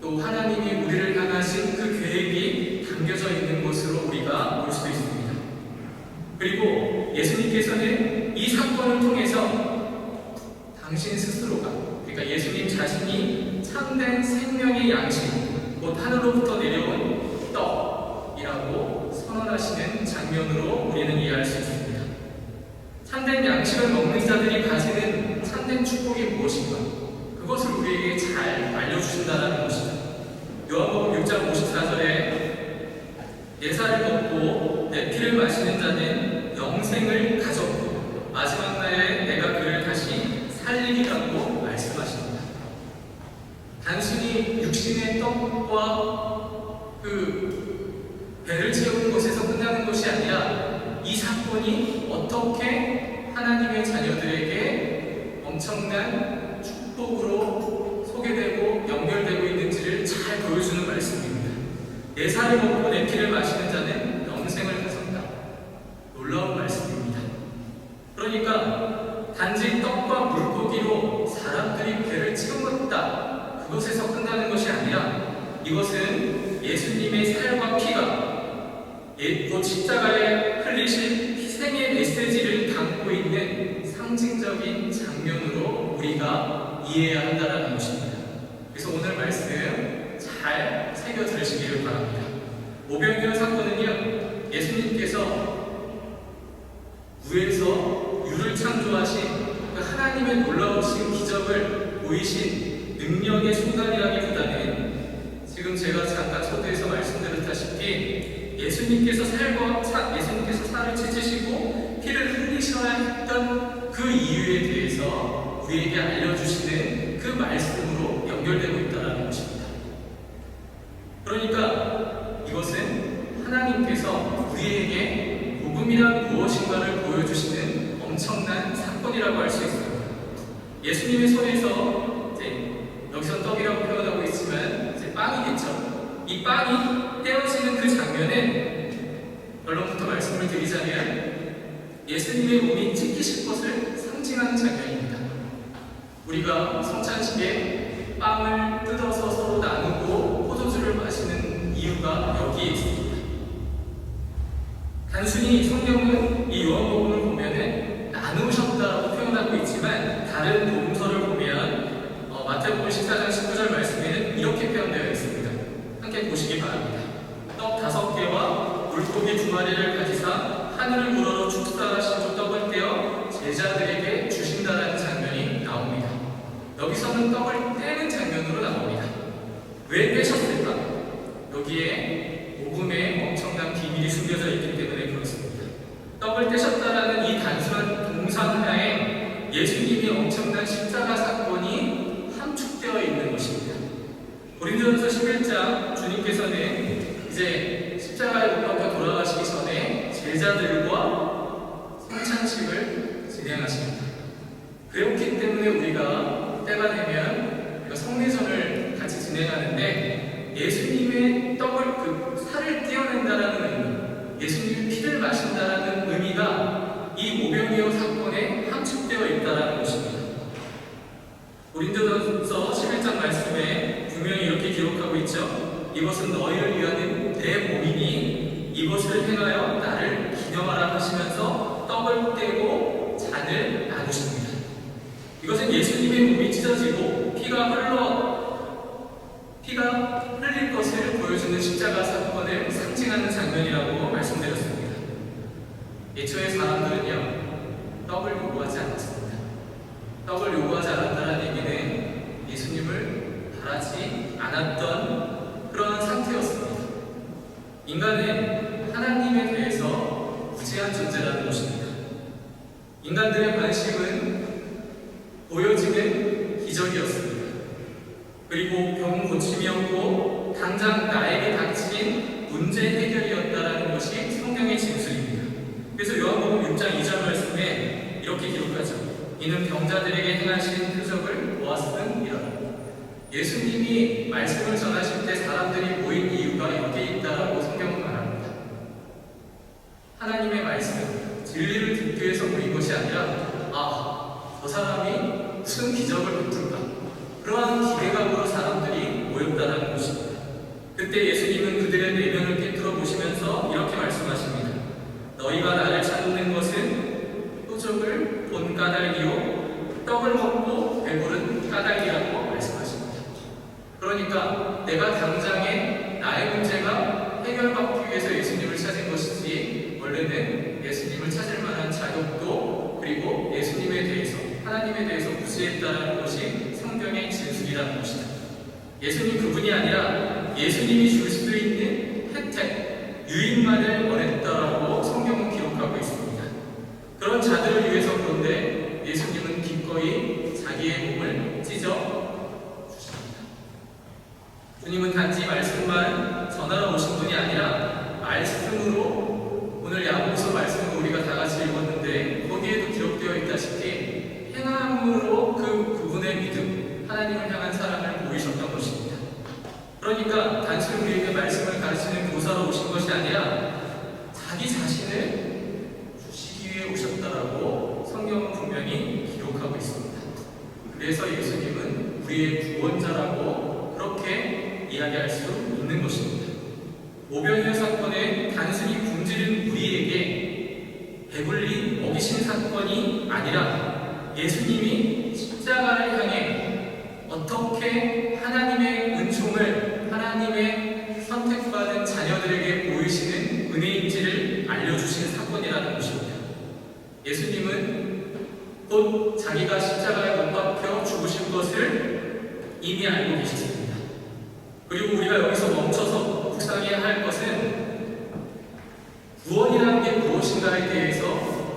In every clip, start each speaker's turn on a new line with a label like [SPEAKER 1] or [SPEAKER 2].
[SPEAKER 1] 또 하나님이 우리를 향하신 그 계획이 담겨져 있는 것으로 우리가 볼 수 있습니다. 그리고 예수님께서는 이 사건을 통해서 당신 스스로가 그러니까 예수님 자신이 참된 생명의 양식 곧 하늘로부터 내려온 떡이라고 선언하시는 장면으로 우리는 이해할 수 있습니다. 참된 양식을 먹는 자들이 가지는 참된 축복이 무엇인가? 그것을 우리에게 잘 알려주신다는 것입니다. 요한복음 6장 54절에 내 살을 먹고 내 피를 마시는 자는 영생을 가졌고 마지막 날에 내가 그를 다시 살리리라고 말씀하십니다. 단순히 육신의 떡과 그 배를 채우는 것에서 끝나는 것이 아니라 이 사건이 어떻게 하나님의 자녀들에게 엄청난 축복으로 소개되고 연결되고 있는지를 잘 보여주는 말씀입니다. 내 살을 먹고 내 피를 마시는 자는 영생을 가졌다. 놀라운 말씀입니다. 그러니까 단지 떡과 물고기로 사람들이 배를 채웠다. 그것에서 끝나는 것이 아니라 이것은 예수님의 살과 피가 예, 곧 십자가에 흘리신 희생의 메시지를 담고 있는 상징적인 장면으로 우리가 이해해야 한다는 것입니다. 그래서 오늘 말씀 잘 새겨 들으시기를 바랍니다. 오병이어 사건은요, 예수님께서 무에서 유를 창조하신 그 하나님의 놀라우신 기적을 보이신 능력의 순간이라기보다는 지금 제가 잠깐 초대에서 말씀드렸다시피 예수님께서 살과 사, 예수님께서 살을 찢으시고 피를 흘리셔야 했던 그 이유에 대해서 우리에게 알려주시는 그 말씀으로 연결되고 있다는 것입니다. 그러니까 이것은 하나님께서 우리에게 복음이란 무엇인가를 보여주시는 엄청난 사건이라고 할 수 있습니다. 예수님의 손에서 이제 여기서 떡이라고 표현하고 있지만 이제 빵이겠죠. 이 빵이 떼어지는 그 장면에 결론부터 말씀을 드리자면 예수님의 몸이 찢기실 것을 상징하는 장면입니다. 우리가 성찬식에 빵을 뜯어서 서로 나누고 포도주를 마시는 이유가 여기에 있습니다. 단순히 성경은 이 요한복음을 보면은 나누셨다라고 표현하고 있지만 다른 복음서를 보면 어, 마태복음 14장 19절 말씀에는 이렇게 표현되어 있습니다. 함께 보시기 바랍니다. 떡 다섯 물고기 두 마리를 가지사 하늘을 우러러 축사하시고 떡을 떼어 제자들에게 주신다라는 장면이 나옵니다. 여기서는 떡을 떼는 장면으로 나옵니다. 왜 떼셨을까? 여기에 복음에 엄청난 비밀이 숨겨져 있기 때문에 그렇습니다. 떡을 떼셨다라는 이 단순한 동사 하나에 예수님이 엄청난 십자가 사건이 함축되어 있는 것입니다. 고린도전서 11장 주님께서는 이제 십자가에 못 박혀 돌아가시기 전에 제자들과 성찬식을 진행하십니다. 그렇기 때문에 우리가 때가 되면 우리가 성례전을 같이 진행하는데 예수님의 떡을 그 살을 떼어낸다라는 의미, 예수님의 피를 마신다라는 의미가 이 오병이어 사건에 함축되어 있다라는 것입니다. 고린도전서 11장 말씀에 분명히 이렇게 기록하고 있죠. 이것은 너희를 위하는 내 몸이니 이것을 행하여 나를 기념하라 하시면서 떡을 떼고 잔을 나누십니다. 이것은 예수님의 몸이 찢어지고 피가 흘러 피가 흘릴 것을 보여주는 십자가 사건을 상징하는 장면이라고 말씀드렸습니다. 예초의 사람들은요 떡을 요구하지 않았습니다. 떡을 요구하지 않았다는 얘기는 예수님을 바라지 않았던 인간은 하나님에 대해서 무지한 존재라는 것입니다. 인간들의 관심은 보여지는 기적이었습니다. 그리고 병 고침이었고 당장 나에게 닥친 문제 해결이었다라는 것이 성경의 진술입니다. 그래서 요한복음 6장 2절 말씀에 이렇게 기록하죠. 이는 병자들에게 행하신 표적을 보았음이라. 예수님이 말씀을 전하실 때 사람들이 모인 이유가 여기에 진리를 듣기 위해서 모인 것이 아니라 아, 저 사람이 무슨 기적을 베풀까? 그러한 기대감으로 사람들이 모였다는 것입니다. 그때 예수님은 그들의 내면을 깨뜨려 보시면서 이렇게 말씀하십니다. 너희가 나를 찾는 것은 표적을 본 까닭이요 떡을 먹고 배부른 까닭이라고 말씀하십니다. 그러니까 내가 당장에 나의 문제가 해결받기 위해서 예수님을 찾은 것이지 원래는 예수님을 찾을 만한 자격도 그리고 예수님에 대해서 하나님에 대해서 무시했다는 것이 성경의 진술이라는 것이다. 예수님 그분이 아니라 예수님이 줄 수 있는 혜택, 유익만을 원했다라고 성경은 기록하고 있습니다. 그런 자들을 위해서 그런데 예수님은 기꺼이 자기의 몸을 찢어 주십니다. 주님은 단지 말씀만 전하러 오신 분이 아니라 말씀으로 오늘 야고보서 말씀을 우리가 다 같이 읽었는데 거기에도 기록되어 있다시피 행함으로 그 그분의 믿음, 하나님을 향한 사랑을 보이셨던 것입니다. 그러니까 단순히 우리에게 말씀을 가르치는 교사로 오신 것이 아니라 자기 자신을 주시기 위해 오셨다라고 성경은 분명히 기록하고 있습니다. 그래서 예수님은 우리의 구원자라고 그렇게 이야기할 수 있는 것입니다. 오병이어 사건의 단순히 굶주린 우리에게 배불리 먹이신 사건이 아니라 예수님이 십자가를 향해 어떻게 하나님의 은총을 하나님의 선택받은 자녀들에게 보이시는 은혜인지를 알려주신 사건이라는 것입니다. 예수님은 곧 자기가 십자가에 못 박혀 죽으실 것을 이미 알고 계셨습니다. 그리고 우리가 여기서 멈춰서 묵상해야 할 것은 구원이라는 게 무엇인가에 대해서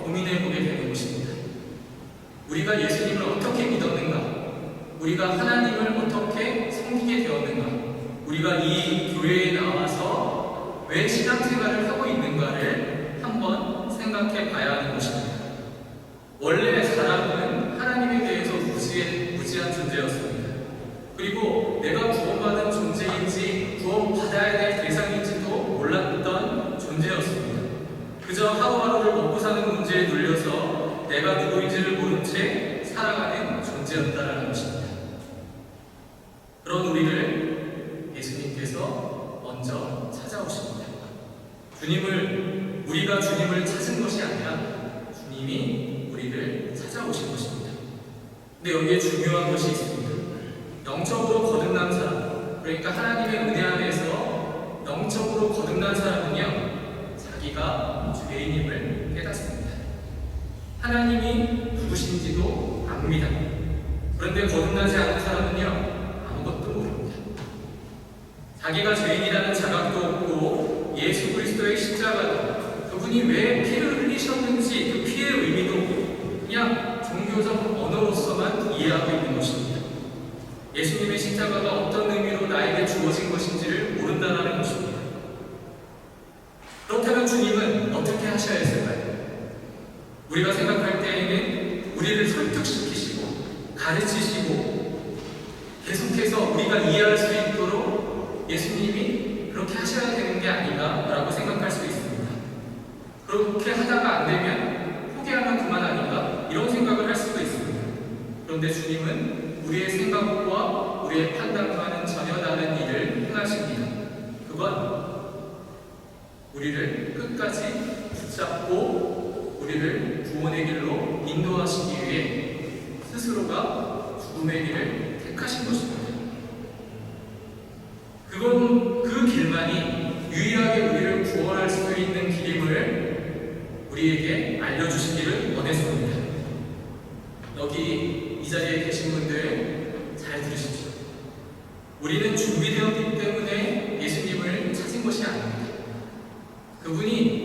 [SPEAKER 1] 고민해 보게 되는 것입니다. 우리가 예수님을 어떻게 믿었는가? 우리가 하나님을 어떻게 섬기게 되었는가? 우리가 이 교회에 나와서 왜 신앙생활을 하고 있는가를 한번 생각해 봐야 하는 것입니다. 원래 사람은 하나님에 대해서 무지, 무지한 존재였습니다. 그리고 내가 구원받은 존재인지 구원받아야 될 대상인지도 몰랐던 존재였습니다. 그저 하루하루를 먹고 사는 문제에 눌려서 내가 누구인지를 모른 채 살아가는 존재였다는 것입니다. 주님을 우리가 주님을 찾은 것이 아니라 주님이 우리를 찾아오신 것입니다. 근데 여기에 중요한 것이 있습니다. 영적으로 거듭난 사람, 그러니까 하나님의 은혜 안에서 영적으로 거듭난 사람은요, 자기가 죄인임을 깨닫습니다. 하나님이 누구신지도 압니다. 그런데 거듭나지 않은 사람은요, 아무것도 모릅니다. 자기가 죄인이라는 그리스도의 십자가 그분이 왜 피를 흘리셨는지 그 피의 의미도 그냥 종교적 언어로서만 이해하고 있는 것입니다. 예수님의 십자가가 어떤 의미로 나에게 주어진 것인지를 모른다는 것입니다. 그렇다면 주님은 어떻게 하셔야 했을까요? 우리가 생각할 때에는 우리를 설득시키시고 가르치시고 계속해서 우리가 이해할 수 하셔야 되는 게 아닌가라고 생각할 수 있습니다. 그렇게 하다가 안 되면 포기하면 그만 아닌가 이런 생각을 할 수도 있습니다. 그런데 주님은 우리의 생각과 우리의 판단과는 전혀 다른 일을 행하십니다. 그건 우리를 끝까지 붙잡고 우리를 구원의 길로 인도하시기 위해 스스로가 죽음의 길을 택하신 것입니다. 그건 그만이 유일하게 우리를 구원할 수 있는 길임을 우리에게 알려주시기를 원했습니다. 여기 이 자리에 계신 분들 잘 들으십시오. 우리는 준비되었기 때문에 예수님을 찾은 것이 아닙니다. 그분이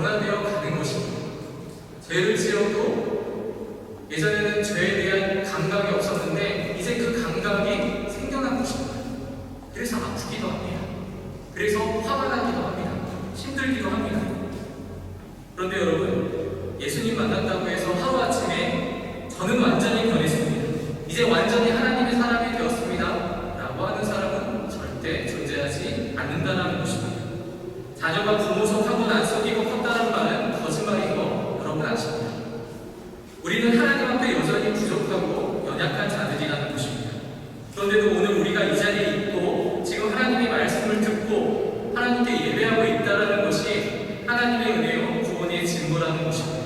[SPEAKER 1] 변화되어 가는 것입니다. 죄를 지어도 예전에는 죄에 대한 감각이 없었는데 이제 그 감각이 생겨난 것입니다. 그래서 아프기도 합니다. 그래서 화가 나기도 합니다. 힘들기도 합니다. 그런데 여러분, 예수님 만났다고 해서 하루아침에 저는 완전히 변했습니다. 이제 완전히 하나님의 사람이 되었습니다. 라고 하는 사람은 절대 존재하지 않는다는 것입니다. 자녀가 부모 속하고 안 속이고 컸다는 말은 거짓말인 거 여러분 아십니다. 우리는 하나님 앞에 여전히 부족하고 연약한 자들이라는 것입니다. 그런데도 오늘 우리가 이 자리에 있고 지금 하나님의 말씀을 듣고 하나님께 예배하고 있다는 것이 하나님의 은혜요 구원의 증거라는 것입니다.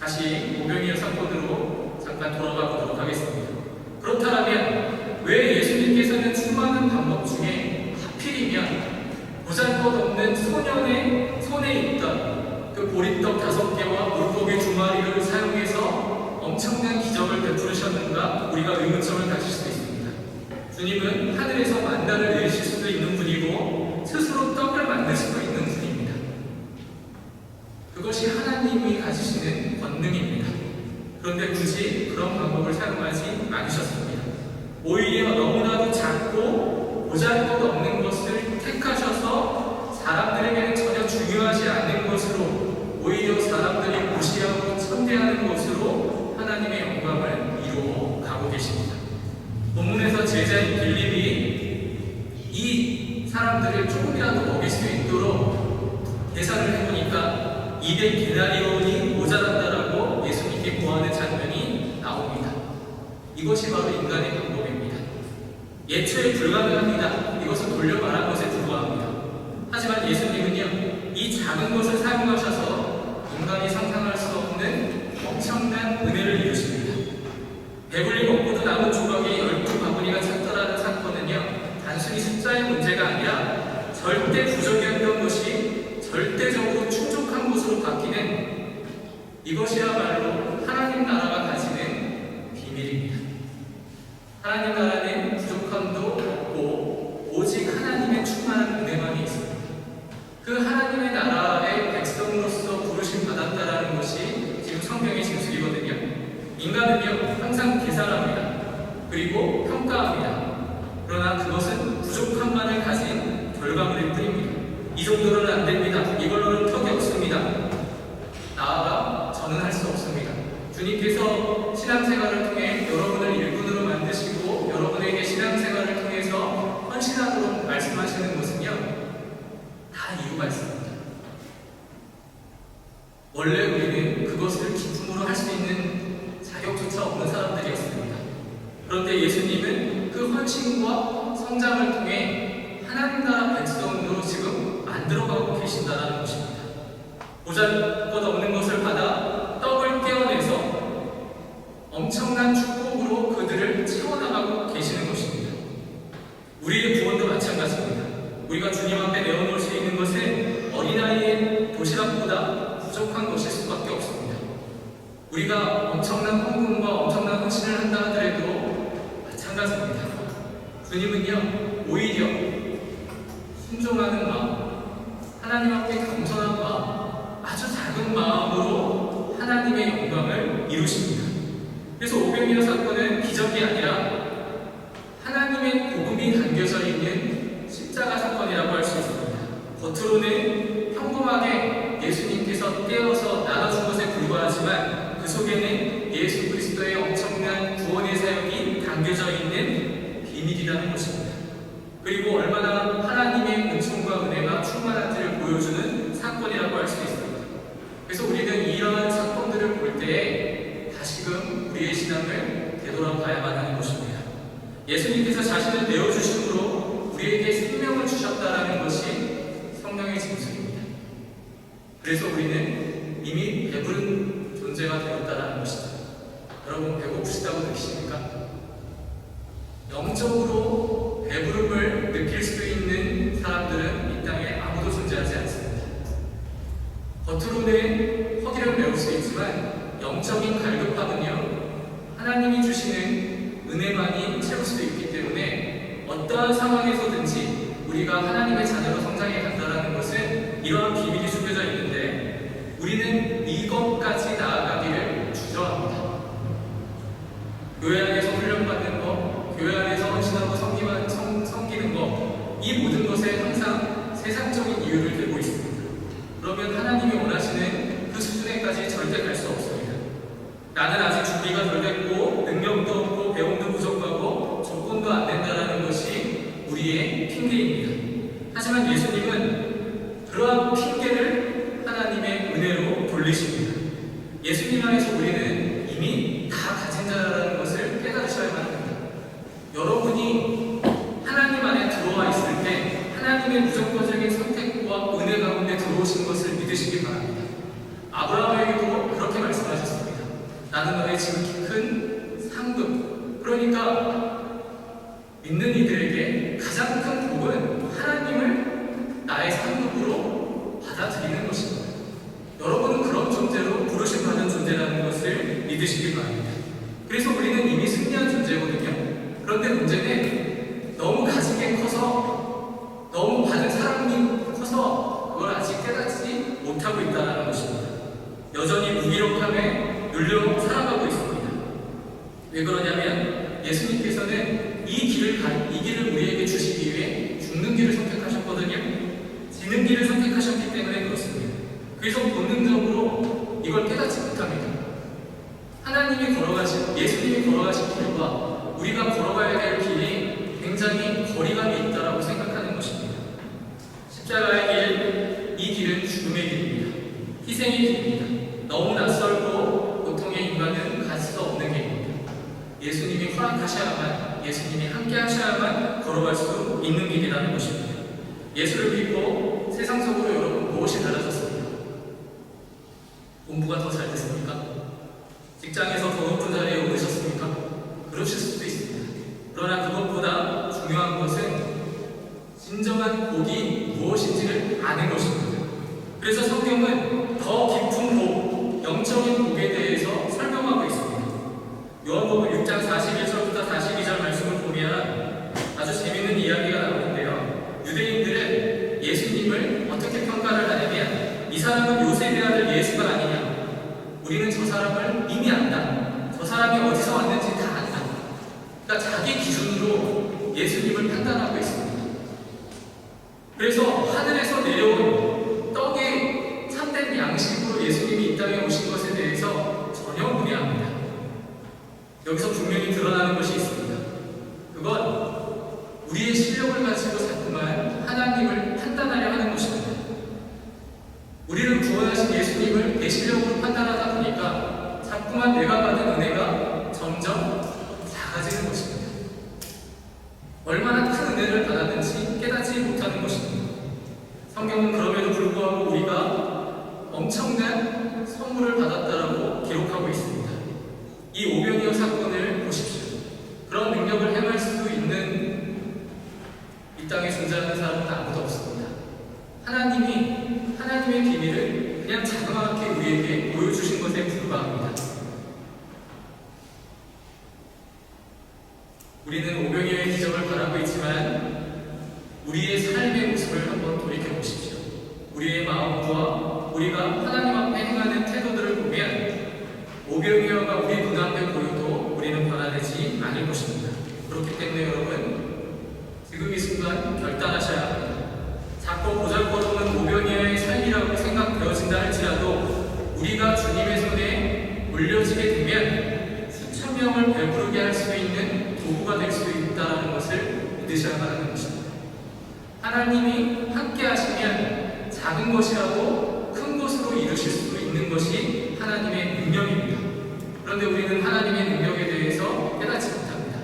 [SPEAKER 1] 다시 오병이어 사건으로 잠깐 돌아가 보도록 하겠습니다. 그렇다면 왜 예수님께서는 수많은 방법 중에 하필이면 보잘것 없는 소년의 손에 있던 그 보리떡 다섯 개와 물고기 두 마리를 사용해서 엄청난 기적을 베푸르셨는가 우리가 의문점을 가질 수도 있습니다. 주님은 하늘에서 만나를 내리실 수도 있는 분이고 스스로 떡을 만들 수도 있는 분입니다. 그것이 하나님이 가지시는 권능입니다. 그런데 굳이 그런 방법을 사용하지 않으셨습니다. 오히려 너무나도 작고 보잘것 없는 것을 택하셔서 사람들에게는 전혀 중요하지 않는 것으로 오히려 사람들이 무시하고 천대하는 것으로 하나님의 영광을 이루어 가고 계십니다. 본문에서 제자인 빌립이 이 사람들을 조금이라도 먹일 수 있도록 계산을 해보니까 200 데나리온이 모자란다라고 예수님께 구하는 장면이 나옵니다. 이것이 바로 인간의 방법입니다. 예초에 불가능합니다. 이것은 돌려 말한 것에 불과합니다. 하지만 예수님은요, 이 작은 것을 사용하셔서 인간이 상상할 수 없는 엄청난 은혜를 이루십니다. 배불리 먹고도 남은 조각이 열두 바구니가 찼다라는 사건은요, 단순히 숫자의 문제가 아니라 절대 부족이었던 것이 절대적으로 충족한 것으로 바뀌는 이것이야말로 하나님 나라가 가지는 비밀입니다. 하나님 나라는 부족함도 없고 오직 하나님의 충만한 은혜만이 있습니다. 그 하나님의 나라의 백성으로서 부르심 받았다라는 것이 지금 성경의 진술이거든요. 인간은요 항상 계산합니다. 그리고 평가합니다. 그러나 그것은 부족함만을 가진 결과물일 뿐입니다. 이 정도로는 안 됩니다. 이걸로는 턱이 없습니다. 나아가 저는 할 수 없습니다. 주님께서 신앙생활을 통해 여러분을 일꾼으로 만드시고 여러분에게 신앙생활을 통해서 헌신하도록 말씀하시는 것은요 다 이유가 있습니다. 원래 우리는 그것을 기쁨으로 할 수 있는 자격조차 없는 사람들이었습니다. 그런데 예수님은 그 헌신과 성장을 통해 하나님 나라 백성으로 지금 만들어가고 계신다는 것입니다. 보잘것 없는 것을 받아 떡을 떼어내서 엄청난 축복으로 그들을 채워나가고 계시는 것입니다. 우리의 구원도 마찬가지입니다. 우리가 주님 앞에 내어놓을 수 있는 것은 어린아이의 도시락보다 부족한 것일 수밖에 없습니다. 우리가 엄청난 헌금과 엄청난 헌신을 한다 하더라도 마찬가지입니다. 주님은요, 오히려 순종하는 마음, 하나님 앞에 겸손한 마음, 아주 작은 마음으로 하나님의 영광을 이루십니다. 그래서 오병이어 사건은 기적이 아니라 하나님의 복음이 담겨져 있는 십자가 사건이라고 할 수 있습니다. 겉으로는 평범하게 예수님께서 떼어서 나눠준 것에 불과하지만 그 속에는 예수 그리스도의 엄청난 구원의 사역이 담겨져 있는 비밀이라는 것입니다. 그리고 얼마나 하나님의 은총과 은혜가 충만한지를 보여주는 사건이라고 할 수 있습니다. 그래서 우리는 이러한 사건들을 볼 때에 다시금 우리의 신앙을 되돌아봐야만 하는 것입니다. 예수님께서 자신을 내어주심으로 우리에게 생명을 주셨다라는 것이 성령의 진술입니다. 그래서 우리는 이미 배부른 존재가 되었다라는 것이죠. 여러분 배고프시다고 느끼십니까? 영적으로 배부름을 느낄 수 있는 사람들은 이 땅에 아무도 존재하지 않습니다. 겉으로는 허기를 메울 수 있지만 영적인 갈급함은요 하나님이 주시는 은혜만이 채울 수 있기 때문에 어떠한 상황에서든지 우리가 하나님의 자녀로 성장해 간 그래서 본능적으로 이걸 깨닫지 못합니다. 하나님이 걸어가신, 예수님이 걸어가신 길과 우리가 걸어가야 될 길이 굉장히 거리감이 있다고 생각하는 것입니다. 십자가의 길, 이 길은 죽음의 길입니다. 희생의 길입니다. 너무 낯설고 보통의 인간은 갈 수 없는 길입니다. 예수님이 허락하셔야만, 예수님이 함께 하셔야만 걸어갈 수 있는 길이라는 것입니다. 예수를 믿고 세상 속으로 여러분 잘 됐습니까? 직장에서 더 높은 자리에 오르셨습니까? 그러실 되는 것입니다. 하나님이 함께 하시면 작은 것이라도 큰 것으로 이루실 수 있는 것이 하나님의 능력입니다. 그런데 우리는 하나님의 능력에 대해서 깨닫지 못합니다.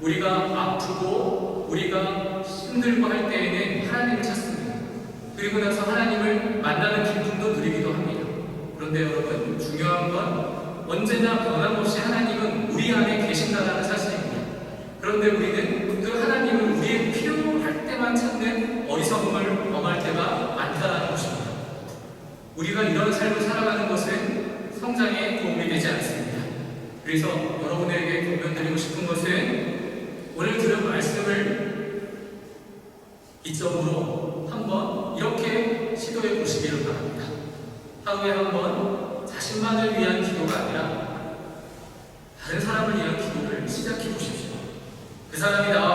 [SPEAKER 1] 우리가 아프고 우리가 힘들고 할 때에는 하나님을 찾습니다. 그리고 나서 하나님을 만나는 기쁨도 누리기도 합니다. 그런데 여러분 중요한 건 언제나 변함없이 하나님은 우리 안에 계신다는 사실입니다. 그런데 우리는 그 하나님을 우리의 해답만 찾는 어리석음을 범할 때가 많다 라는 것입니다. 우리가 이런 삶을 살아가는 것은 성장에 도움이 되지 않습니다. 그래서 여러분에게 공면드리고 싶은 것은 오늘 들은 말씀을 이점으로 한번 이렇게 시도해 보시기를 바랍니다. 하루에 한 번 자신만을 위한 기도가 아니라 다른 사람을 위한 기도를 시작해 보십시오. 그 사람이 나와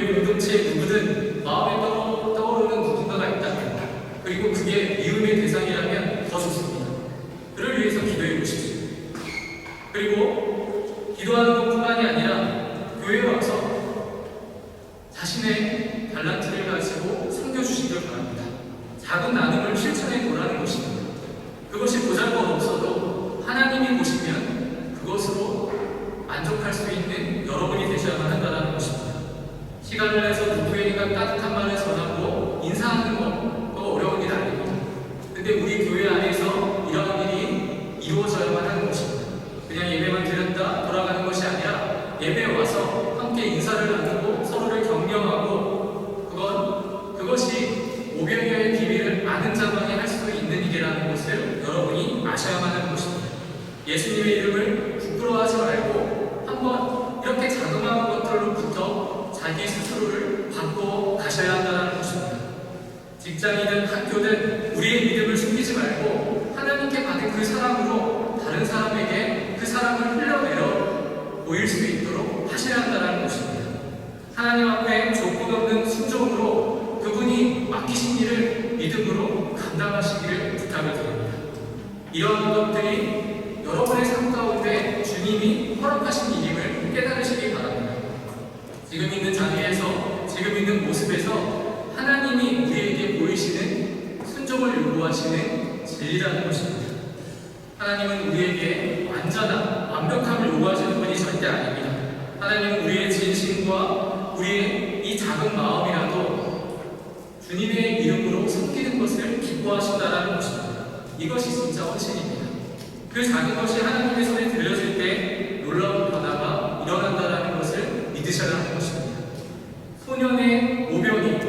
[SPEAKER 1] 교회 공동체 누구든 마음에 떠- 떠오르는 누군가가 있다면 그리고 그게 미움의 대상이라면 더 좋습니다. 그를 위해서 기도해 보십시오. 그리고 기도하는 것뿐만이 아니라 교회에 와서 자신의 달란트를 가지고 섬겨주시길 바랍니다. 작은 나눔을 실천해 보라는 것입니다. 그것이 보잘것 없어도 하나님이 보시면 그것으로 만족할 수 있는 여러분이 되셔야만 한다는 것입니다. 시간을 내서 누구에게가 따뜻한 말을 전하고 인사하는 것, 그거 어려운 일 아닙니다. 근데 우리 교회 안에서 이러한 일이 이루어져야만 하는 것입니다. 그냥 예배만 드렸다 돌아가는 것이 아니라 예배에 와서 함께 인사를 나누고 서로를 격려하고 그건 그것이 오병이어의 비밀을 아는 자만이 할 수 있는 일이라는 것을 여러분이 아셔야만 하는 것입니다. 예수님의 이름을 부끄러워하지 말고 한번 이렇게 자그마한 것들로부터 자기 스스로를 바꿔 가셔야 한다는 것입니다. 직장이든 학교든 우리의 믿음을 숨기지 말고 하나님께 받은 그 사랑으로 다른 사람에게 그 사랑을 흘려내려 보일 수 있도록 하셔야 한다는 것입니다. 하나님 앞에 조건 없는 순종으로 그분이 맡기신 일을 믿음으로 감당하시기를 부탁을 드립니다. 이런 것들이 여러분의 삶 가운데 주님이 허락하신 일임을 깨달으시기 바랍니다. 지금 있는 자리에서, 지금 있는 모습에서 하나님이 우리에게 보이시는 순종을 요구하시는 진리라는 것입니다. 하나님은 우리에게 완전한 완벽함을 요구하시는 분이 절대 아닙니다. 하나님은 우리의 진심과 우리의 이 작은 마음이라도 주님의 이름으로 섬기는 것을 기뻐하신다는 것입니다. 이것이 진짜 헌신입니다. 그 작은 것이 하나님의 손에 들려질 때 놀라운 변화가 일어난다는 것을 믿으셔야 하는 것입니다. 소년의 오병이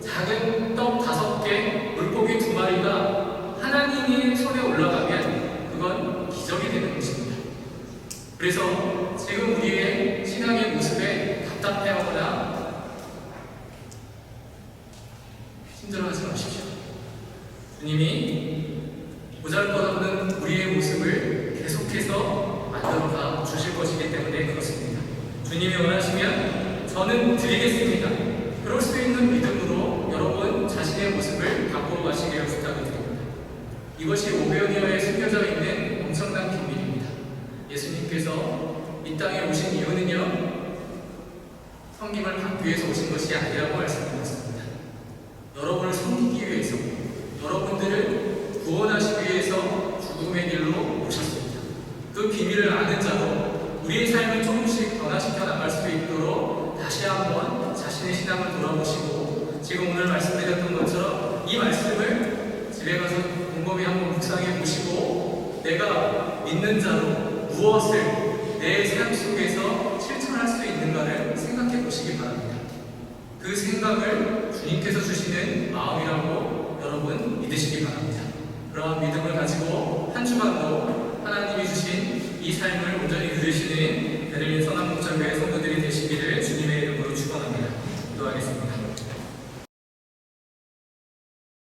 [SPEAKER 1] 작은 떡 다섯 개, 물고기 두 마리가 하나님의 손에 올라가면 그건 기적이 되는 것입니다. 그래서 지금 우리의 신앙의 모습에 답답해하거나 힘들어하지 마십시오. 주님이 보잘것없는 우리의 모습을 계속해서 만들어가 주실 것이기 때문에 그렇습니다. 주님이 원하시면 저는 드리겠습니다. 그럴 수 있는 믿음으로 여러분 자신의 모습을 바꾸어 가시기를 부탁드립니다. 이것이 오베오니아에 숨겨져 있는 엄청난 비밀입니다. 예수님께서 이 땅에 오신 이유는요, 섬김을 받기 위해서 오신 것이 아니라고 말씀드렸습니다. 여러분을 섬기기 위해서, 여러분들을 구원하시기 위해서 죽음의 길로 오셨습니다. 그 비밀을 아는 자로 우리의 삶을 조금씩 변화시켜 나갈 수 있도록 다시 한번 자신의 신앙을 돌아보시고 지금 오늘 말씀드렸던 것처럼 이 말씀을 집에 가서 곰곰이 한번 묵상해 보시고 내가 믿는 자로 무엇을 내 삶 속에서 실천할 수 있는가를 생각해 보시기 바랍니다. 그 생각을 주님께서 주시는 마음이라고 여러분 믿으시기 바랍니다. 그러한 믿음을 가지고 한 주간도 하나님이 주신 이 삶을 온전히 누리시는 베를린 선한 목장교회 성도들이 되시기를 주님의 이름으로 축원합니다. 기도하겠습니다.